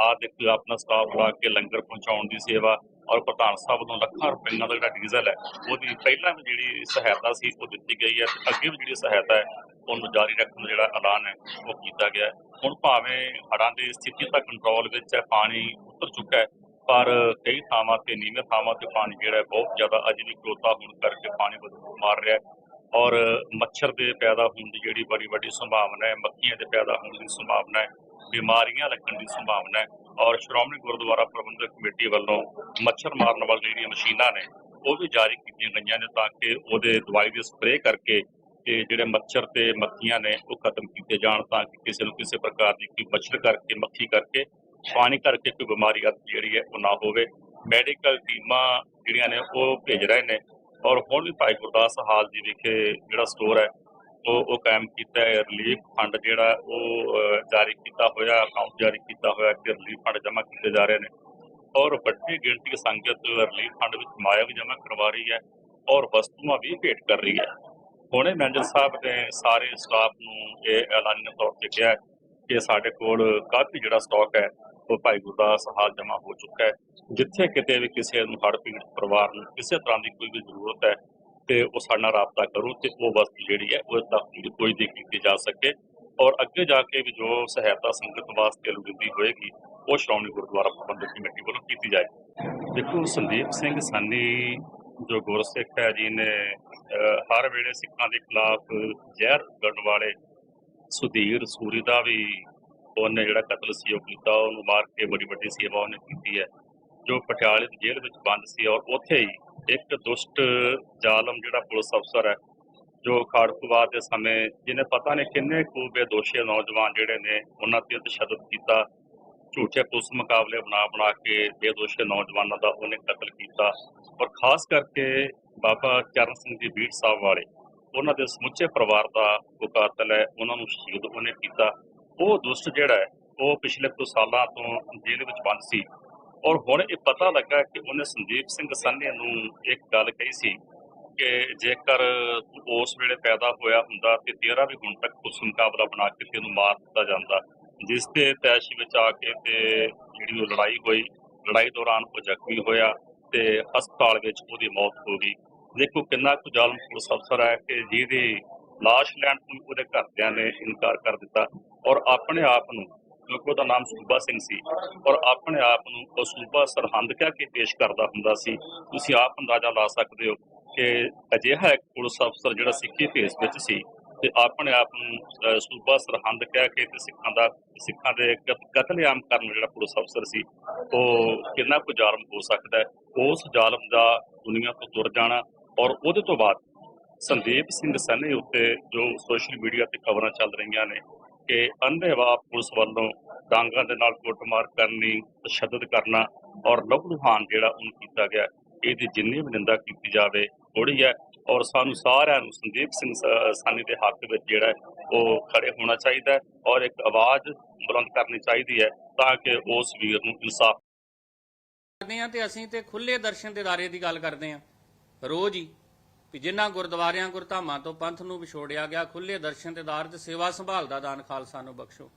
ਆ ਦੇਖੋ ਆਪਣਾ ਸਟਾਫ ਲਾ ਕੇ ਲੰਗਰ ਪਹੁੰਚਾਉਣ ਦੀ ਸੇਵਾ ਔਰ ਪ੍ਰਧਾਨ ਸਾਹਿਬ ਵੱਲੋਂ ਲੱਖਾਂ ਰੁਪਈਆਂ ਦਾ ਜਿਹੜਾ ਡੀਜ਼ਲ ਹੈ, ਉਹਦੀ ਪਹਿਲਾਂ ਵੀ ਜਿਹੜੀ ਸਹਾਇਤਾ ਸੀ, ਉਹ ਦਿੱਤੀ ਗਈ ਹੈ ਤੇ ਅੱਗੇ ਵੀ ਜਿਹੜੀ ਸਹਾਇਤਾ ਹੈ, ਉਹਨੂੰ ਜਾਰੀ ਰੱਖਣ ਦਾ ਜਿਹੜਾ ਐਲਾਨ ਹੈ, ਉਹ ਕੀਤਾ ਗਿਆ ਹੁਣ ਭਾਵੇਂ ਹੜ੍ਹਾਂ ਦੀ ਸਥਿਤੀ ਤਾਂ ਕੰਟਰੋਲ ਵਿੱਚ ਹੈ, ਪਾਣੀ ਉਤਰ ਚੁੱਕਾ ਹੈ, ਪਰ ਕਈ ਥਾਵਾਂ ਤੇ, ਨੀਵੇਂ ਥਾਵਾਂ ਤੇ ਪਾਣੀ ਜਿਹੜਾ ਬਹੁਤ ਜ਼ਿਆਦਾ ਅਜੇ ਵੀ ਖਲੋਤਾ ਹੋਣ ਕਰਕੇ ਪਾਣੀ ਬਦਬੂ ਮਾਰ ਰਿਹਾ ਹੈ। ਔਰ ਮੱਛਰ ਦੇ ਪੈਦਾ ਹੋਣ ਦੀ ਜਿਹੜੀ ਬੜੀ ਵੱਡੀ ਸੰਭਾਵਨਾ ਹੈ, ਮੱਖੀਆਂ ਦੇ ਪੈਦਾ ਹੋਣ ਦੀ ਸੰਭਾਵਨਾ ਹੈ, ਬਿਮਾਰੀਆਂ ਲੱਗਣ ਦੀ ਸੰਭਾਵਨਾ ਹੈ ਔਰ ਸ਼੍ਰੋਮਣੀ ਗੁਰਦੁਆਰਾ ਪ੍ਰਬੰਧਕ ਕਮੇਟੀ ਵੱਲੋਂ ਮੱਛਰ ਮਾਰਨ ਵਾਲੀਆਂ ਜਿਹੜੀਆਂ ਮਸ਼ੀਨਾਂ ਨੇ, ਉਹ ਵੀ ਜਾਰੀ ਕੀਤੀਆਂ ਗਈਆਂ ਨੇ ਤਾਂ ਕਿ ਉਹਦੇ ਦਵਾਈ ਦੇ ਸਪਰੇਅ ਕਰਕੇ ਤੇ ਜਿਹੜੇ ਮੱਛਰ ਤੇ ਮੱਖੀਆਂ ਨੇ, ਉਹ ਖਤਮ ਕੀਤੇ ਜਾਣ ਤਾਂ ਕਿ ਕਿਸੇ ਨੂੰ ਕਿਸੇ ਪ੍ਰਕਾਰ ਦੀ ਕੋਈ ਮੱਛਰ ਕਰਕੇ, ਮੱਖੀ ਕਰਕੇ, ਪਾਣੀ ਕਰਕੇ ਕੋਈ ਬਿਮਾਰੀ ਆ ਜਿਹੜੀ ਹੈ ਉਹ ਨਾ ਹੋਵੇ। ਮੈਡੀਕਲ ਟੀਮਾਂ ਜਿਹੜੀਆਂ ਨੇ, ਉਹ ਭੇਜ ਰਹੇ ਨੇ। ਔਰ ਹੁਣ ਵੀ ਭਾਈ ਗੁਰਦਾਸ ਹਾਲ ਜੀ ਵਿਖੇ ਜਿਹੜਾ ਸਟੋਰ ਹੈ ਉਹ ਉਹ ਕਾਇਮ ਕੀਤਾ ਹੈ ਰਿਲੀਫ ਫੰਡ ਜਿਹੜਾ ਉਹ ਜਾਰੀ ਕੀਤਾ ਹੋਇਆ ਅਕਾਊਂਟ ਜਾਰੀ ਕੀਤਾ ਹੋਇਆ ਕਿ ਰਿਲੀਫ ਫੰਡ ਜਮ੍ਹਾਂ ਕੀਤੇ ਜਾ ਰਹੇ ਨੇ। ਔਰ ਵੱਡੀ ਗਿਣਤੀ ਦੀ ਸੰਗਤ ਰਿਲੀਫ ਫੰਡ ਵਿੱਚ ਮਾਇਆ ਵੀ ਜਮ੍ਹਾਂ ਕਰਵਾ ਰਹੀ ਹੈ ਔਰ ਵਸਤੂਆਂ ਵੀ ਭੇਟ ਕਰ ਰਹੀ ਹੈ। ਹੁਣੇ ਮੈਨੇਜਰ ਸਾਹਿਬ ਨੇ ਸਾਰੇ ਸਟਾਫ ਨੂੰ ਇਹ ਐਲਾਨੀ ਤੌਰ ਤੇ ਕਿਹਾ ਕਿ ਸਾਡੇ ਕੋਲ ਕਾਫੀ ਜਿਹੜਾ ਸਟਾਕ ਹੈ, ਉਹ ਭਾਈ ਗੁਰਦਾਸ ਹਾਲ ਜਮਾ ਹੋ ਚੁੱਕਾ ਹੈ। ਜਿੱਥੇ ਕਿਤੇ ਵੀ ਕਿਸੇ ਨੂੰ ਹੜ੍ਹ ਪੀੜਤ ਪਰਿਵਾਰ ਨੂੰ ਕਿਸੇ ਤਰ੍ਹਾਂ ਦੀ ਕੋਈ ਵੀ ਜ਼ਰੂਰਤ ਹੈ ਤੇ ਉਹ ਸਾਡਾ ਨਾਲ ਰਾਬਤਾ ਕਰੋ ਤੇ ਉਹ ਵਸਤ ਜਿਹੜੀ ਹੈ, ਉਹ ਤੱਕ ਜਿਹੜੀ ਕੋਈ ਦੀ ਕੀਤੀ ਜਾ ਸਕੇ। ਔਰ ਅੱਗੇ ਜਾ ਕੇ ਵੀ ਜੋ ਸਹਾਇਤਾ ਸੰਗਤ ਵਾਸਤੇ ਲੋੜੀਂਦੀ ਹੋਏਗੀ, ਉਹ ਸ਼੍ਰੋਮਣੀ ਗੁਰਦੁਆਰਾ ਪ੍ਰਬੰਧਕ ਕਮੇਟੀ ਵੱਲੋਂ ਕੀਤੀ ਜਾਏਗੀ। ਦੇਖੋ, ਸੰਦੀਪ ਸਿੰਘ ਸਾਨੀ, ਜੋ ਗੁਰਸਿੱਖ ਹੈ ਜੀ ਨੇ ਹਰ ਵੇਲੇ ਸਿੱਖਾਂ ਦੇ ਖਿਲਾਫ ਜ਼ਹਿਰ ਉਗਲਣ ਵਾਲੇ ਸੁਧੀਰ ਸੂਰੀ ਦਾ ਵੀ ਉਹਨੇ ਜਿਹੜਾ ਕਤਲ ਸੀ ਉਹ ਕੀਤਾ, ਉਹਨੂੰ ਮਾਰ ਕੇ ਬੜੀ ਵੱਡੀ ਸੇਵਾ ਉਹਨੇ ਕੀਤੀ ਹੈ, ਜੋ ਪਟਿਆਲੇ ਦੀ ਜੇਲ੍ਹ ਵਿੱਚ ਬੰਦ ਸੀ ਔਰ ਉੱਥੇ ਹੀ ਇੱਕ ਦੁਸ਼ਟ ਜ਼ਾਲਮ ਜਿਹੜਾ ਪੁਲਿਸ ਅਫਸਰ ਹੈ, ਜੋ ਖਾੜਕੂਵਾਦ ਦੇ ਸਮੇਂ, ਜਿਹਨੇ ਪਤਾ ਨਹੀਂ ਕਿੰਨੇ ਕੁ ਬੇਦੋਸ਼ੀ ਨੌਜਵਾਨ ਜਿਹੜੇ ਨੇ, ਉਹਨਾਂ ਤੇ ਤਸ਼ੱਦਦ ਕੀਤਾ, ਝੂਠੇ ਪੁਲਿਸ ਮੁਕਾਬਲੇ ਬਣਾ ਬਣਾ ਕੇ ਬੇਦੋਸ਼ੀ ਨੌਜਵਾਨਾਂ ਦਾ ਉਹਨੇ ਕਤਲ ਕੀਤਾ। ਔਰ ਖਾਸ ਕਰਕੇ ਬਾਬਾ ਚਰਨ ਸਿੰਘ ਜੀ ਬੀੜ ਸਾਹਿਬ ਵਾਲੇ, ਉਹਨਾਂ ਦੇ ਸਮੁੱਚੇ ਪਰਿਵਾਰ ਦਾ ਉਹ ਕਾਤਲ ਹੈ, ਉਹਨਾਂ ਨੂੰ ਸ਼ਹੀਦ ਉਹਨੇ ਕੀਤਾ। ਉਹ ਦੁਸ਼ਟ ਜਿਹੜਾ ਹੈ, ਉਹ ਪਿਛਲੇ ਕੁਝ ਸਾਲਾਂ ਤੋਂ ਜੇਲ੍ਹ ਵਿੱਚ ਬੰਦ ਸੀ। ਔਰ ਹੁਣ ਇਹ ਪਤਾ ਲੱਗਾ ਕਿ ਉਹਨੇ ਸੰਦੀਪ ਸਿੰਘ ਸੰਨੇ ਨੂੰ ਇੱਕ ਗੱਲ ਕਹੀ ਸੀ ਕਿ ਜੇਕਰ ਤੂੰ ਉਸ ਵੇਲੇ ਪੈਦਾ ਹੋਇਆ ਹੁੰਦਾ ਤੇ ਤੇਰਾ ਵੀ ਹੁਣ ਤੱਕ ਪੁਲਿਸ ਮੁਕਾਬਲਾ ਬਣਾ ਕੇ ਤੈਨੂੰ ਮਾਰ ਦਿੱਤਾ ਜਾਂਦਾ, ਜਿਸ ਤੇ ਤੈਸ਼ ਵਿੱਚ ਆ ਕੇ ਤੇ ਜਿਹੜੀ ਉਹ ਲੜਾਈ ਹੋਈ, ਲੜਾਈ ਦੌਰਾਨ ਉਹ ਜ਼ਖਮੀ ਹੋਇਆ ਤੇ ਹਸਪਤਾਲ ਵਿੱਚ ਉਹਦੀ ਮੌਤ ਹੋ ਗਈ। ਦੇਖੋ ਕਿੰਨਾ ਕੁ ਜ਼ਾਲਮ ਪੁਲਿਸ ਅਫਸਰ ਹੈ ਕਿ ਜਿਹਦੀ ਲਾਸ਼ ਲੈਣ ਤੋਂ ਉਹਦੇ ਘਰਦਿਆਂ ਨੇ ਇਨਕਾਰ ਕਰ ਦਿੱਤਾ ਔਰ ਆਪਣੇ ਆਪ ਨੂੰ ਕਿਉਂਕਿ ਉਹਦਾ ਨਾਮ ਸੂਬਾ ਸਿੰਘ ਸੀ ਔਰ ਆਪਣੇ ਆਪ ਨੂੰ ਉਹ ਸੂਬਾ ਸਰਹੰਦ ਕਹਿ ਕੇ ਪੇਸ਼ ਕਰਦਾ ਹੁੰਦਾ ਸੀ। ਤੁਸੀਂ ਆਪ ਅੰਦਾਜ਼ਾ ਲਾ ਸਕਦੇ ਹੋ ਕਿ ਅਜਿਹਾ ਇੱਕ ਪੁਲਿਸ ਅਫਸਰ ਜਿਹੜਾ ਸਿੱਖੀ ਭੇਸ ਵਿੱਚ ਸੀ ਤੇ ਆਪਣੇ ਆਪ ਨੂੰ ਸੂਬਾ ਸਰਹੰਦ ਕਹਿ ਕੇ ਤੇ ਸਿੱਖਾਂ ਦਾ, ਸਿੱਖਾਂ ਦੇ ਕਤਲੇਆਮ ਕਰਨ ਜਿਹੜਾ ਪੁਲਿਸ ਅਫਸਰ ਸੀ, ਉਹ ਕਿੰਨਾ ਕੁ ਜ਼ਾਲਮ ਹੋ ਸਕਦਾ ਹੈ? ਉਸ ਜ਼ਾਲਮ ਦਾ ਦੁਨੀਆ ਤੋਂ ਤੁਰ ਜਾਣਾ ਔਰ ਉਹਦੇ ਤੋਂ ਬਾਅਦ ਸੰਦੀਪ ਸਿੰਘ ਸਨੇ ਉੱਤੇ ਜੋ ਸੋਸ਼ਲ ਮੀਡੀਆ ਤੇ ਖਬਰਾਂ ਚੱਲ ਰਹੀਆਂ ਨੇ ਕਿ ਅੰਧੇਵਾਹ ਪੁਲਿਸ ਵੱਲੋਂ ਡਾਂਗਾਂ ਦੇ ਨਾਲ ਕੁੱਟਮਾਰ ਕਰਨੀ, ਤਸ਼ੱਦਦ ਕਰਨਾ ਔਰ ਲਹੂਹਾਨ ਜਿਹੜਾ ਉਹਨੂੰ ਕੀਤਾ ਗਿਆ, ਇਹਦੀ ਜਿੰਨੀ ਵੀ ਨਿੰਦਾ ਕੀਤੀ ਜਾਵੇ ਥੋੜੀ ਹੈ ਔਰ ਸਾਨੂੰ ਸਾਰਿਆਂ ਨੂੰ ਸੰਦੀਪ ਸਿੰਘ ਸਾਨੀ ਦੇ ਹੱਕ ਵਿੱਚ ਜਿਹੜਾ ਉਹ ਖੜੇ ਹੋਣਾ ਚਾਹੀਦਾ ਔਰ ਇੱਕ ਆਵਾਜ਼ ਬੁਲੰਦ ਕਰਨੀ ਚਾਹੀਦੀ ਹੈ ਤਾਂ ਕਿ ਉਸ ਵੀਰ ਨੂੰ ਇਨਸਾਫ ਕਰਦੇ ਆ ਤੇ ਅਸੀਂ ਤੇ ਖੁੱਲੇ ਦਰਸ਼ਨ ਦਿਦਾਰੇ ਦੀ ਗੱਲ ਕਰਦੇ ਆ ਰੋਜ਼ ਹੀ ਵੀ ਜਿਨ੍ਹਾਂ ਗੁਰਦੁਆਰਿਆਂ, ਗੁਰਧਾਮਾਂ ਤੋਂ ਪੰਥ ਨੂੰ ਵਿਛੋੜਿਆ ਗਿਆ ਖੁੱਲੇ ਦਰਸ਼ਨ ਦਿਦਾਰ ਤੇ ਸੇਵਾ ਸੰਭਾਲ ਦਾ ਦਾਨ ਖਾਲਸਾ ਨੂੰ ਬਖਸ਼ੋ।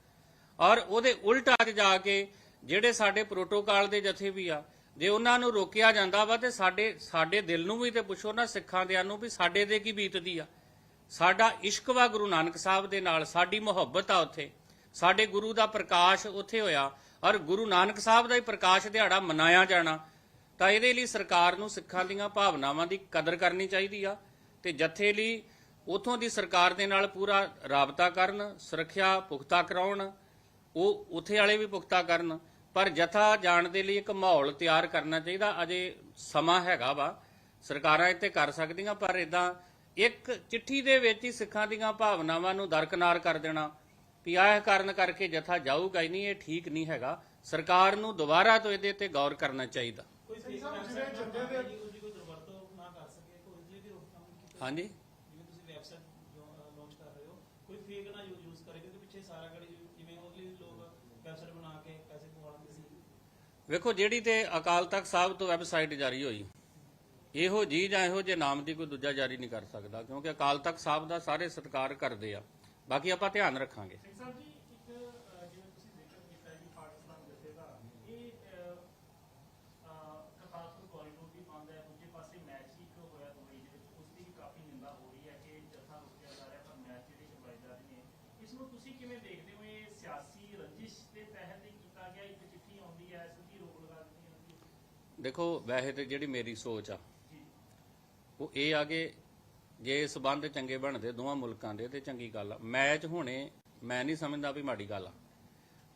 ਔਰ ਉਹਦੇ ਉਲਟ ਅੱਜ ਜਾ ਕੇ ਜਿਹੜੇ ਸਾਡੇ ਪ੍ਰੋਟੋਕਾਲ ਦੇ ਜਥੇ ਵੀ ਆ, ਜੇ ਉਹਨਾਂ ਨੂੰ ਰੋਕਿਆ ਜਾਂਦਾ ਵਾ ਤੇ ਸਾਡੇ ਸਾਡੇ ਦਿਲ ਨੂੰ ਵੀ ਤੇ ਪੁੱਛੋ ਨਾ ਸਿੱਖਾਂ ਦਿਆਂ ਨੂੰ ਵੀ ਸਾਡੇ ਤੇ ਕੀ ਬੀਤਦੀ ਆ। ਸਾਡਾ ਇਸ਼ਕ ਵਾ ਗੁਰੂ ਨਾਨਕ ਸਾਹਿਬ ਦੇ ਨਾਲ, ਸਾਡੀ ਮੁਹੱਬਤ ਆ ਉੱਥੇ। ਸਾਡੇ ਗੁਰੂ ਦਾ ਪ੍ਰਕਾਸ਼ ਉੱਥੇ ਹੋਇਆ। ਔਰ ਗੁਰੂ ਨਾਨਕ ਸਾਹਿਬ ਦਾ ਹੀ ਪ੍ਰਕਾਸ਼ ਦਿਹਾੜਾ ਮਨਾਇਆ ਜਾਣਾ। ਤਾਂ ਇਹਦੇ ਲਈ ਸਰਕਾਰ ਨੂੰ ਸਿੱਖਾਂ ਦੀਆਂ ਭਾਵਨਾਵਾਂ ਦੀ ਕਦਰ ਕਰਨੀ ਚਾਹੀਦੀ ਆ ਤੇ ਜਥੇ ਲਈ ਉਥੋਂ ਦੀ ਸਰਕਾਰ ਦੇ ਨਾਲ ਪੂਰਾ ਰਾਬਤਾ ਕਰਨ, ਸੁਰੱਖਿਆ ਪੁਖਤਾ ਕਰਾਉਣ, ਉਹ ਉਥੇ ਵਾਲੇ ਵੀ ਪੁਖਤਾ ਕਰਨ, ਪਰ ਜਥਾ ਜਾਣ ਦੇ ਲਈ ਇੱਕ ਮਾਹੌਲ ਤਿਆਰ ਕਰਨਾ ਚਾਹੀਦਾ, ਅਜੇ ਸਮਾਂ ਹੈਗਾ ਵਾ, ਸਰਕਾਰਾਂ ਇੱਥੇ ਕਰ ਸਕਦੀਆਂ, ਪਰ ਇਦਾਂ ਇੱਕ ਚਿੱਠੀ ਦੇ ਵਿੱਚ ਹੀ ਸਿੱਖਾਂ ਦੀਆਂ ਭਾਵਨਾਵਾਂ ਨੂੰ ਦਰਕਨਾਰ ਕਰ ਦੇਣਾ, ਵੀ ਆਹ ਕਾਰਨ ਕਰਕੇ ਜਥਾ ਜਾਊਗਾ ਹੀ ਨਹੀਂ, ਇਹ ਠੀਕ ਨਹੀਂ ਹੈਗਾ, ਸਰਕਾਰ ਨੂੰ ਦੁਬਾਰਾ ਤੋਂ ਇਹਦੇ ਤੇ ਗੌਰ ਕਰਨਾ ਚਾਹੀਦਾ। ਕੋਈ ਸਿੰਘ ਫੇਕ ਸਾਹਿਬ, ਵੈਬਸਾਈਟ ਜਿਵੇਂ ਬਣਾਉਣੀ ਜੱਥੇ ਦੇ- ਹੈ ਜੀ, ਉਹਦੀ ਕੋਈ ਦੁਰਵਰਤੋਂ ਨਾ ਕਰ ਸਕੇ ਕੋਈ ਉਸ ਲਈ ਵੀ ਰੋਕਥਾਮ ਕੀਤੀ ਹਾਂਜੀ। ਜਿਵੇਂ ਤੁਸੀਂ ਵੈਬਸਾਈਟ ਲਾਂਚ ਕਰ ਰਹੇ ਹੋ ਕੋਈ ਫੇਕ ਨਾ ਯੂਜ਼ ਕਰੇ ਕਿਉਂਕਿ ਪਿੱਛੇ ਸਾਰਾ ਗੜੀ ਜਿਵੇਂ ਉਹਦੇ ਲਈ ਲੋਕ ਵੈਬਸਾਈਟ ਬਣਾ ਕੇ ਪੈਸੇ ਕਮਾ ਲੈਂਦੇ ਸੀ। ਵੇਖੋ ਜਿਹੜੀ ਤੇ ਅਕਾਲ ਤਖਤ ਸਾਹਿਬ ਤੋਂ ਵੈਬਸਾਈਟ ਜਾਰੀ ਹੋਈ ਇਹੋ ਜੀ ਜਾਂ ਇਹੋ ਜੇ ਨਾਮ ਦੀ ਕੋਈ ਦੂਜਾ ਜਾਰੀ ਨਹੀਂ ਕਰ ਸਕਦਾ ਕਿਉਂਕਿ ਅਕਾਲ ਤਖਤ ਸਾਹਿਬ ਦਾ ਸਾਰੇ ਸਤਿਕਾਰ ਕਰਦੇ ਆ। ਬਾਕੀ ਆਪਾਂ ਧਿਆਨ ਰੱਖਾਂਗੇ। ਸਿੰਘ ਸਾਹਿਬ ਜੀ ਇੱਕ ਅਹ, ਜਿਵੇਂ ਤੁਸੀਂ ਜ਼ਿਕਰ ਕੀਤਾ ਜੀ ਪਾਕਿਸਤਾਨ ਜਥੇ ਦਾ ਇਹ ਅਹ, ਅਹ, ਕਰਤਾਰਪੁਰ ਕੋਰੀਡੋਰ ਵੀ ਬੰਦ ਹੈ ਦੂਜੇ ਪਾਸੇ ਮੈਚ ਹੀ ਇੱਕ ਹੋਇਆ ਦੁਬਈ ਦੇ ਵਿੱਚ ਉਸ ਦੀ ਵੀ ਕਾਫੀ ਨਿੰਦਾ ਹੋ ਰਹੀ ਹੈ ਕਿ ਜਥਾ ਰੁਕਿਆ ਜਾ ਰਿਹਾ ਪਰ ਮੈਚ ਜਿਹੜੇ ਕਰਵਾਏ ਜਾ ਰਹੇ ਨੇ ਇਸ ਨੂੰ ਤੁਸੀਂ ਕਿਵੇਂ ਦੇਖਦੇ ਹੋ ਇਹ ਸਿਆਸੀ ਰੰਜਿਸ਼ ਦੇ ਤਹਿਤ ਹੀ ਕੀਤਾ ਗਿਆ ਇੱਕ ਚਿੱਠੀ ਆਉਂਦੀ ਹੈ ਸਿੱਧੀ ਰੋਕ ਲਗਾ ਦਿੱਤੀ ਜਾਂਦੀ ਹੈ ਦੇਖੋ, ਵੈਸੇ ਤੇ ਜਿਹੜੀ ਮੇਰੀ ਸੋਚ ਆ, ਉਹ ਇਹ ਆ ਕਿ ਜੇ ਸਬੰਧ ਚੰਗੇ ਬਣਦੇ, ਦੋਵਾਂ ਮੁਲਕਾਂ ਦੇ, ਤੇ ਚੰਗੀ ਗੱਲ ਆ। ਮੈਚ ਹੋਣੇ, ਮੈਂ ਨਹੀਂ ਸਮਝਦਾ ਵੀ ਮਾੜੀ ਗੱਲ ਆ।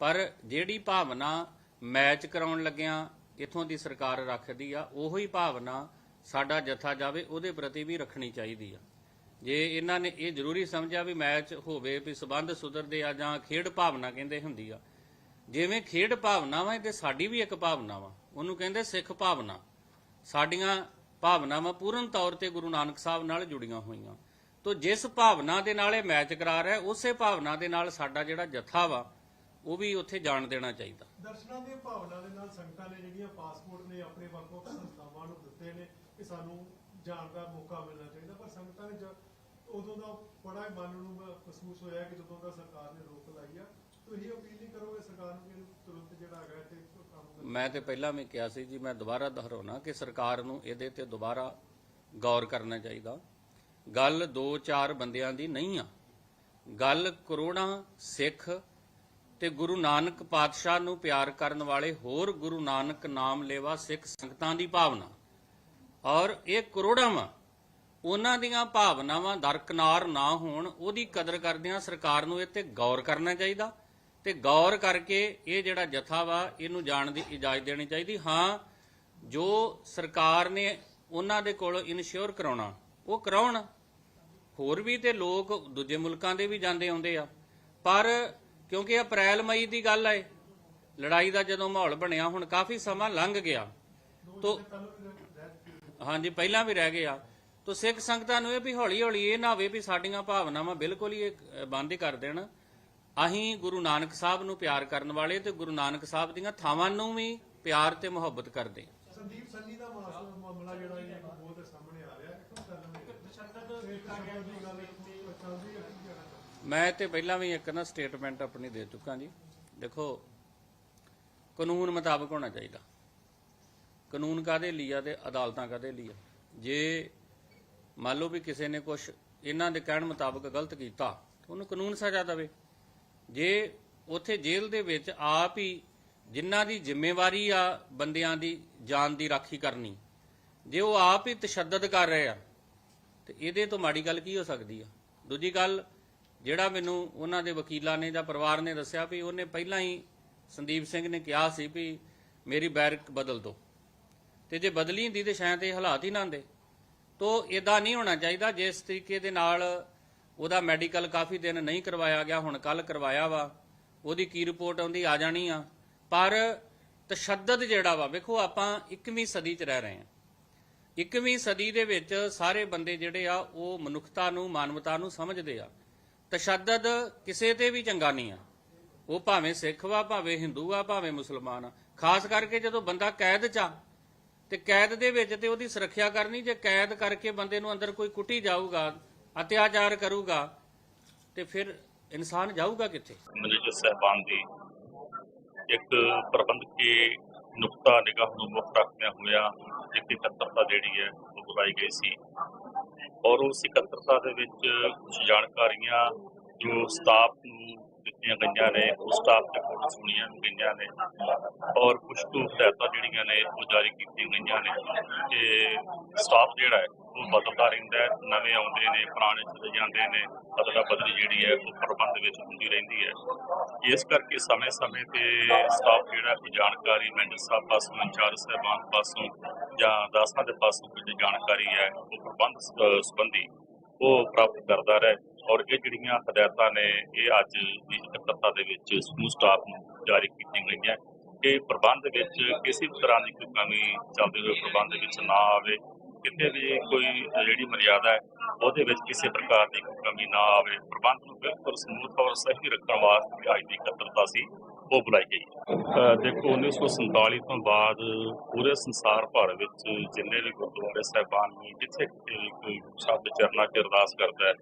ਪਰ ਜਿਹੜੀ ਭਾਵਨਾ ਮੈਚ ਕਰਾਉਣ ਲੱਗਿਆਂ, ਇਥੋਂ ਦੀ ਸਰਕਾਰ ਰੱਖਦੀ ਆ, ਉਹੀ ਭਾਵਨਾ ਸਾਡਾ ਜਥਾ ਜਾਵੇ, ਉਹਦੇ ਪ੍ਰਤੀ ਵੀ ਰੱਖਣੀ ਚਾਹੀਦੀ ਆ। ਜੇ ਇਹਨਾਂ ਨੇ ਇਹ ਜ਼ਰੂਰੀ ਸਮਝਿਆ ਵੀ ਮੈਚ ਹੋਵੇ, ਵੀ ਸਬੰਧ ਸੁਧਰਦੇ ਆ ਜਾਂ ਖੇਡ ਭਾਵਨਾ ਕਹਿੰਦੇ ਹੁੰਦੀ ਆ ਜਿਵੇਂ ਖੇਡ ਭਾਵਨਾ ਤੇ ਸਾਡੀ ਵੀ ਇੱਕ ਭਾਵਨਾ ਉਹਨੂੰ ਕਹਿੰਦੇ ਸਿੱਖ ਭਾਵਨਾ। ਸਾਡੀਆਂ ਭਾਵਨਾਵਾਂ ਪੂਰਨ ਤੌਰ ਤੇ ਗੁਰੂ ਨਾਨਕ ਸਾਹਿਬ ਨਾਲ ਜੁੜੀਆਂ ਹੋਈਆਂ। ਤੋਂ ਜਿਸ ਭਾਵਨਾ ਦੇ ਨਾਲ ਇਹ ਮੈਚ ਕਰਾ ਰਿਹਾ ਉਸੇ ਭਾਵਨਾ ਦੇ ਨਾਲ ਸਾਡਾ ਜਿਹੜਾ ਜਥਾ ਵਾ, ਉਹ ਵੀ ਉੱਥੇ ਜਾਣ ਦੇਣਾ ਚਾਹੀਦਾ। ਦਰਸ਼ਨਾਂ ਦੀ ਭਾਵਨਾ ਦੇ ਨਾਲ ਸੰਗਤਾਂ ਨੇ ਜਿਹੜੀਆਂ ਪਾਸਪੋਰਟ ਨੇ, ਆਪਣੇ ਵੱਖ-ਵੱਖ ਸੰਸਥਾਵਾਂ ਨੂੰ ਦਿੱਤੇ ਨੇ ਕਿ ਸਾਨੂੰ ਜਾਣ ਦਾ ਮੌਕਾ ਮਿਲਣਾ ਚਾਹੀਦਾ। ਪਰ ਸੰਗਤਾਂ ਨੇ ਉਦੋਂ ਦਾ ਬੜਾ ਮਨ ਨੂੰ ਮਹਿਸੂਸ ਹੋਇਆ ਕਿ ਜਦੋਂ ਦਾ ਸਰਕਾਰ ਨੇ ਰੋਕ ਲਾਈ ਆ ਤੁਸੀਂ ਅਪੀਲ ਨਹੀਂ ਕਰੋਗੇ ਸਰਕਾਰ ਨੂੰ ਕਿ ਇਹਨੂੰ ਤੁਰੰਤ ਜਿਹੜਾ ਹੈਗਾ ਤੇ ਕੰਮ ਮੈਂ ਤੇ ਪਹਿਲਾਂ ਵੀ ਕਿਹਾ ਸੀ ਜੀ, ਮੈਂ ਦੁਬਾਰਾ ਦੁਹਰਾਉਣਾ ਕਿ ਸਰਕਾਰ ਨੂੰ ਇਹਦੇ ਤੇ ਦੁਬਾਰਾ ਗੌਰ ਕਰਨਾ ਚਾਹੀਦਾ। ਗੱਲ 2-4 ਬੰਦਿਆਂ ਦੀ ਨਹੀਂ ਆ। ਗੱਲ ਕਰੋੜਾਂ ਸਿੱਖ ਤੇ ਗੁਰੂ ਨਾਨਕ ਪਾਤਸ਼ਾਹ ਨੂੰ ਪਿਆਰ ਕਰਨ ਵਾਲੇ ਹੋਰ ਗੁਰੂ ਨਾਨਕ ਨਾਮ ਲੇਵਾ ਸਿੱਖ ਸੰਗਤਾਂ ਦੀ ਭਾਵਨਾ। ਔਰ ਇਹ ਕਰੋੜਾਂ ਵਾ। ਉਹਨਾਂ ਦੀਆਂ ਭਾਵਨਾਵਾਂ ਦਰਕਨਾਰ ਨਾ ਹੋਣ, ਉਹਦੀ ਕਦਰ ਕਰਦਿਆਂ ਸਰਕਾਰ ਨੂੰ ਇਹ ਤੇ ਗੌਰ ਕਰਨਾ ਚਾਹੀਦਾ। ਤੇ ਗੌਰ ਕਰਕੇ ਇਹ ਜਿਹੜਾ ਜਥਾ ਵਾ, ਇਹਨੂੰ ਜਾਣ ਦੀ ਇਜਾਜ਼ਤ ਦੇਣੀ ਚਾਹੀਦੀ। ਹਾਂ, ਜੋ ਸਰਕਾਰ ਨੇ ਉਹਨਾਂ ਦੇ ਕੋਲ ਇਨਸ਼ੋਰ ਕਰਾਉਣਾ, ਉਹ ਕਰਾਉਣ। ਹੋਰ ਵੀ ਤੇ ਲੋਕ ਦੂਜੇ ਮੁਲਕਾਂ ਦੇ ਵੀ ਜਾਂਦੇ ਆਉਂਦੇ ਆ। ਪਰ ਕਿਉਂਕਿ ਅਪ੍ਰੈਲ, ਮਈ ਦੀ ਗੱਲ ਹੈ ਲੜਾਈ ਦਾ ਜਦੋਂ ਮਾਹੌਲ ਬਣਿਆ, ਹੁਣ ਕਾਫੀ ਸਮਾਂ ਲੰਘ ਗਿਆ। ਤੋ ਹਾਂਜੀ, ਪਹਿਲਾਂ ਵੀ ਰਹਿ ਗਿਆ ਆ। ਤੋ ਸਿੱਖ ਸੰਗਤਾਂ ਨੂੰ ਇਹ ਵੀ ਹੌਲੀ ਹੌਲੀ ਇਹ ਨਾ ਹੋਵੇ ਵੀ ਸਾਡੀਆਂ ਭਾਵਨਾਵਾਂ ਬਿਲਕੁਲ ਹੀ ਇਹ ਬੰਦ ਕਰ ਦੇਣ। ਅਸੀਂ ਗੁਰੂ ਨਾਨਕ ਸਾਹਿਬ ਨੂੰ ਪਿਆਰ ਕਰਨ ਵਾਲੇ ਤੇ ਗੁਰੂ ਨਾਨਕ ਸਾਹਿਬ ਦੀਆਂ ਥਾਵਾਂ ਨੂੰ ਵੀ ਪਿਆਰ ਤੇ ਮੁਹੱਬਤ ਕਰਦੇ। ਸੰਦੀਪ ਸੰਨੀ ਦਾ ਮਾਮਲਾ ਜਿਹੜਾ ਇਹ ਬਹੁਤ ਸਾਹਮਣੇ ਆ ਰਿਹਾ? ਮੈਂ ਤੇ ਪਹਿਲਾਂ ਵੀ ਇੱਕ ਨਾ ਸਟੇਟਮੈਂਟ ਆਪਣੀ ਦੇ ਚੁੱਕਾ ਜੀ ਦੇਖੋ ਕਾਨੂੰਨ ਮੁਤਾਬਕ ਹੋਣਾ ਚਾਹੀਦਾ ਕਾਨੂੰਨ ਕਾਦੇ ਲਈ ਆ ਤੇ ਅਦਾਲਤਾਂ ਕਾਦੇ ਲਈ ਆ ਜੇ ਮੰਨ ਲਓ ਵੀ ਕਿਸੇ ਨੇ ਕੁਝ ਇਹਨਾਂ ਦੇ ਕਹਿਣ ਮੁਤਾਬਕ ਗਲਤ ਕੀਤਾ ਉਹਨੂੰ ਕਾਨੂੰਨ ਸਜ਼ਾ ਦੇਵੇ ਜੇ ਉਥੇ ਜੇਲ੍ਹ ਦੇ ਵਿੱਚ ਆਪ ਹੀ ਜਿਨ੍ਹਾਂ ਦੀ ਜ਼ਿੰਮੇਵਾਰੀ ਆ ਬੰਦਿਆਂ ਦੀ ਜਾਨ ਦੀ ਰਾਖੀ ਕਰਨੀ, ਜੇ ਉਹ ਆਪ ਹੀ ਤਸ਼ੱਦਦ ਕਰ ਰਹੇ ਆ, ਤੇ ਇਹਦੇ ਤੋਂ ਮਾੜੀ ਗੱਲ ਕੀ ਹੋ ਸਕਦੀ ਆ? ਦੂਜੀ ਗੱਲ, ਜਿਹੜਾ ਮੈਨੂੰ ਉਹਨਾਂ ਦੇ ਵਕੀਲਾਂ ਨੇ ਜਾਂ ਪਰਿਵਾਰ ਨੇ ਦੱਸਿਆ ਵੀ ਉਹਨੇ ਪਹਿਲਾਂ ਹੀ ਸੰਦੀਪ ਸਿੰਘ ਨੇ ਕਿਹਾ ਸੀ ਵੀ ਮੇਰੀ ਬੈਰਕ ਬਦਲ ਦਿਓ। ਤੇ ਜੇ ਬਦਲੀ ਹੁੰਦੀ ਤੇ ਸ਼ਾਇਦ ਇਹ ਹਾਲਾਤ ਹੀ ਨਾ ਹੁੰਦੇ। ਤੋ ਇਦਾਂ ਨਹੀਂ ਹੋਣਾ ਚਾਹੀਦਾ, ਜਿਸ ਤਰੀਕੇ ਦੇ ਨਾਲ ਉਹਦਾ ਮੈਡੀਕਲ ਕਾਫੀ ਦਿਨ ਨਹੀਂ ਕਰਵਾਇਆ ਗਿਆ, ਹੁਣ ਕੱਲ ਕਰਵਾਇਆ ਵਾ। ਉਹਦੀ ਕੀ ਰਿਪੋਰਟ ਆਉਂਦੀ, ਆ ਜਾਣੀ ਆ। ਪਰ ਤਸ਼ੱਦਦ ਜਿਹੜਾ ਵਾ, ਵੇਖੋ ਆਪਾਂ 21ਵੀਂ ਸਦੀ 'ਚ ਰਹਿ ਰਹੇ ਹਾਂ। 21ਵੀਂ ਸਦੀ ਦੇ ਵਿੱਚ ਸਾਰੇ ਬੰਦੇ ਜਿਹੜੇ ਆ, ਉਹ ਮਨੁੱਖਤਾ ਨੂੰ, ਮਾਨਵਤਾ ਨੂੰ ਸਮਝਦੇ ਆ। ਤਸ਼ੱਦਦ ਕਿਸੇ ਤੇ ਵੀ ਚੰਗਾ ਨਹੀਂ ਆ। ਉਹ ਭਾਵੇਂ ਸਿੱਖ ਵਾ, ਭਾਵੇਂ ਹਿੰਦੂ ਆ, ਭਾਵੇਂ ਮੁਸਲਮਾਨ ਆ। ਖਾਸ ਕਰਕੇ ਜਦੋਂ ਬੰਦਾ ਕੈਦ 'ਚ ਆ, ਤੇ ਕੈਦ ਦੇ ਵਿੱਚ ਤੇ ਉਹਦੀ ਸੁਰੱਖਿਆ ਕਰਨੀ, ਜੇ ਕੈਦ ਕਰਕੇ ਬੰਦੇ ਨੂੰ ਅੰਦਰ ਕੋਈ ਕੁੱਟੀ ਜਾਊਗਾ ਅਤਿਆਚਾਰ ਕਰੂਗਾ ਤੇ ਫਿਰ ਇਨਸਾਨ ਜਾਊਗਾ ਕਿੱਥੇ? ਮੈਨੇਜਰ ਸਹਿਬਾਨ ਦੀ ਇੱਕ ਪ੍ਰਬੰਧਕੀ ਨੁਕਤਾ, ਨਿਗਾਹ ਨੂੰ ਮੁੱਖ ਰੱਖਦਿਆਂ ਹੋਇਆ ਇੱਕ ਇਕੱਤਰਤਾ ਜਿਹੜੀ ਹੈ ਉਹ ਬੁਲਾਈ ਗਈ ਸੀ ਔਰ ਉਸ ਇਕੱਤਰਤਾ ਦੇ ਵਿੱਚ ਜਾਣਕਾਰੀਆਂ ਜੋ ਸਟਾਫ ਨੂੰ ਦਿੱਤੀਆਂ ਗਈਆਂ ਨੇ ਉਸ ਸਟਾਫ ਦੇ ਕੋਲ ਸੁਣੀਆਂ ਗਈਆਂ ਨੇ ਔਰ ਕੁਝ ਕੁ ਹਦਾਇਤਾਂ ਜਿਹੜੀਆਂ ਨੇ ਉਹ ਜਾਰੀ ਕੀਤੀਆਂ ਗਈਆਂ ਨੇ ਕਿ ਸਟਾਫ ਜਿਹੜਾ ਹੈ ਬਦਲਦਾ ਰਹਿੰਦਾ ਨਵੇਂ ਆਉਂਦੇ ਨੇ, ਪੁਰਾਣੇ ਚਲੇ ਜਾਂਦੇ ਨੇ ਅਦਲਾ ਬਦਲੀ ਜਿਹੜੀ ਹੈ, ਉਹ ਪ੍ਰਬੰਧ ਵਿੱਚ ਹੁੰਦੀ ਰਹਿੰਦੀ ਹੈ। ਇਸ ਕਰਕੇ ਸਮੇਂ-ਸਮੇਂ ਤੇ ਸਟਾਫ ਜਿਹੜਾ ਕੋਈ ਜਾਣਕਾਰੀ ਮੈਂਬਰ ਸਾਹਿਬ ਪਾਸੋਂ, ਇੰਚਾਰਜ ਸਾਹਿਬਾਨ ਪਾਸੋਂ ਜਾਂ ਦਾਸਾਂ ਦੇ ਪਾਸੋਂ ਕੋਈ ਜਾਣਕਾਰੀ ਹੈ, ਉਹ ਪ੍ਰਬੰਧ ਸੰਬੰਧੀ ਉਹ ਪ੍ਰਾਪਤ ਕਰਦਾ ਰਹੇ। ਔਰ ਇਹ ਜਿਹੜੀਆਂ ਹਦਾਇਤਾਂ ਨੇ, ਇਹ ਅੱਜ ਦੀ ਇਕੱਤਰਤਾ ਦੇ ਵਿੱਚ ਸਮੂਹ ਸਟਾਫ ਨੂੰ ਜਾਰੀ ਕੀਤੀਆਂ ਗਈਆਂ। ਕਿ ਪ੍ਰਬੰਧ ਵਿੱਚ ਕਿਸੇ ਵੀ ਤਰ੍ਹਾਂ ਦੀ ਕੋਈ ਕਮੀ ਚੱਲਦੇ ਹੋਏ ਪ੍ਰਬੰਧ ਵਿੱਚ ਨਾ ਆਵੇ ਕਿਤੇ ਵੀ ਕੋਈ ਜਿਹੜੀ ਮਰਿਆਦਾ ਹੈ, ਉਹਦੇ ਵਿੱਚ ਕਿਸੇ ਪ੍ਰਕਾਰ ਦੀ ਕੋਈ ਕਮੀ ਨਾ ਆਵੇ, ਪ੍ਰਬੰਧ ਨੂੰ ਬਿਲਕੁਲ ਸਮੂਥ ਔਰ ਸਹੀ ਰੱਖਣ ਵਾਸਤੇ ਅੱਜ ਦੀ ਇਕੱਤਰਤਾ ਸੀ, ਉਹ ਬੁਲਾਈ ਗਈ। ਅਹ ਦੇਖੋ 1947 ਤੋਂ ਬਾਅਦ ਪੂਰੇ ਸੰਸਾਰ ਭਰ ਵਿੱਚ ਜਿੰਨੇ ਵੀ ਗੁਰਦੁਆਰੇ ਸਾਹਿਬਾਨ ਨੇ, ਜਿੱਥੇ ਕਿਤੇ ਕੋਈ ਸ਼ਬਦ ਚਰਨਾ ਚ ਅਰਦਾਸ ਕਰਦਾ ਹੈ,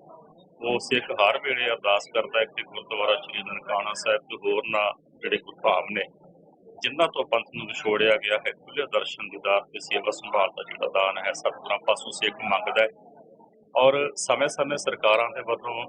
ਉਹ ਸਿੱਖ ਹਰ ਵੇਲੇ ਅਰਦਾਸ ਕਰਦਾ ਹੈ ਕਿ ਗੁਰਦੁਆਰਾ ਸ੍ਰੀ ਨਨਕਾਣਾ ਸਾਹਿਬ ਤੇ ਹੋਰ ਨਾ ਜਿਹੜੇ ਗੁਰਧਾਮ ਨੇ ਜਿਨ੍ਹਾਂ ਤੋਂ ਪੰਥ ਨੂੰ ਵਿਛੋੜਿਆ ਗਿਆ ਹੈ ਖੁੱਲੇ ਦਰਸ਼ਨ ਦੀਦਾਰ ਤੇ ਸੇਵਾ ਸੰਭਾਲ ਦਾ ਜਿਹੜਾ ਦਾਨ ਹੈ, ਸਤਿਗੁਰਾਂ ਪਾਸੋਂ ਸਿੱਖ ਮੰਗਦਾ ਹੈ। ਔਰ ਸਮੇਂ-ਸਮੇਂ ਸਰਕਾਰਾਂ ਦੇ ਵੱਲੋਂ